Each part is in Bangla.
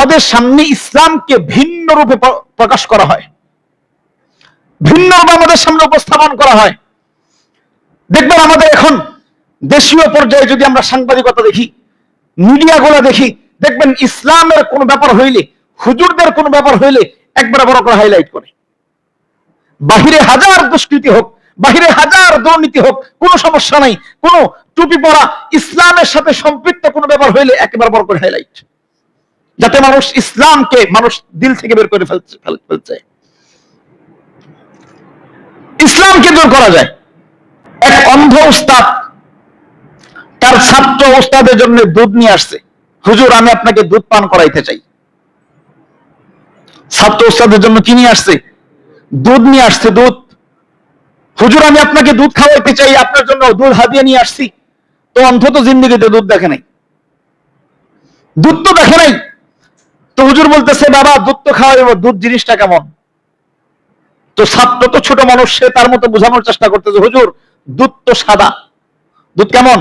আমাদের সামনে ইসলামকে ভিন্ন রূপে প্রকাশ করা হয়। ভিন্ন রূপে আমাদের সামনে উপস্থাপন করা হয়। দেখবেন আমাদের এখন দেশীয় পর্যায়ে যদি আমরা সাংবাদিকতা দেখি, মিডিয়াগুলো দেখি, দেখবেন ইসলামের কোনো ব্যাপার হইলে, হুজুরদের কোনো ব্যাপার হইলে একবারে বড় করে হাইলাইট করে। বাহিরে হাজার দুষ্কৃতি হোক, বাহিরে হাজার দুর্নীতি হোক, কোনো সমস্যা নাই, কোনো টুপি পরা ইসলামের সাথে সম্পৃক্ত কোনো ব্যাপার হইলে একেবারে বড় করে হাইলাইট যাতে মানুষ ইসলামকে, মানুষ দিল থেকে বের করে ফেলছে ফেলছে। ইসলামকে দূর করা যায়। এক অন্ধ উস্তাদ, তার ছাত্র উস্তাদের জন্য দুধ নিয়ে আসছে। হুজুর, আমি আপনাকে দুধ পান করাইতে চাই। ছাত্র উস্তাদের জন্য কি নিয়ে আসছে? দুধ নিয়ে আসছে, দুধ। হুজুর, আমি আপনাকে দুধ খাওয়াইতে চাই, আপনার জন্য দুধ হাতিয়ে নিয়ে আসছি। তো অন্তত জিন্দিগিতে দুধ দেখে নাই। দুধ তো দেখে নাই। তো হুজুর বলতেছে, বাবা, দুধ তো খাওয়াইব দুধ জিনিসটা কেমন? তো ছাত্র তো ছোট মানুষ, সে তার মতো বোঝানোর চেষ্টা করতেছে, হুজুর, দুধ তো সাদা। দুধ কেমন?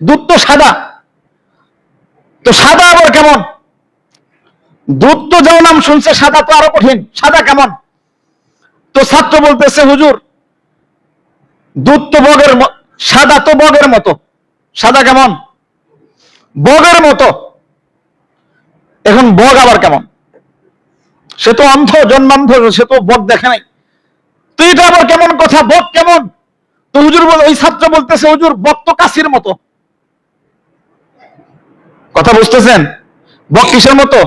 দুধ তো সাদা। তো সাদা আবার কেমন? দুধ তো যাও নাম শুনছে, সাদা তো আরও কঠিন, সাদা কেমন? তো ছাত্র বলতেছে, হুজুর, দুধ তো বগের সাদা তো বগের মতো। সাদা কেমন? বগের মতো। এখন বগ আবার কেমন? সে তো অন্ধ, জন্মান্ধ, সে তো বক দেখে নাই। তো এটা আবার কেমন কথা? বক কেমন? তো হুজুর বল, ওই ছাত্র বলতেছে, হুজুর বক তো কাশির মতো। কথা বুঝতেছেন? বক কিসের মতো?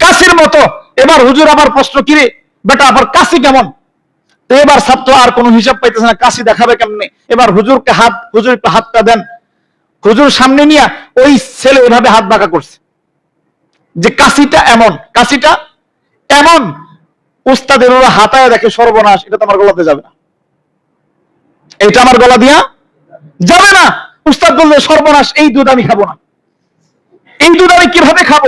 কাশির মতো। এবার হুজুর আবার প্রশ্ন কিরে বেটা, আবার কাশি কেমন? তো এবার ছাত্র আর কোনো হিসাব পাইতেছে না, কাশি দেখাবে কেমনে? এবার হুজুরকে হাত, হুজুর একটু হাতটা দেন। হুজুর সামনে নিয়ে ওই ছেলে এভাবে হাত বাঁকা করছে। যে কাশিটা এমন কাশিটা এমন, উস্তাদের ওরা হাতায় দেখে সর্বনাশ, এটা তো আমার গলাতে যাবে না। এটা আমার গলা দিয়া যাবে না। উস্তাদ বললে সর্বনাশ, এই দুধ আমি খাব না। এই দুধ আমি কীভাবে খাব?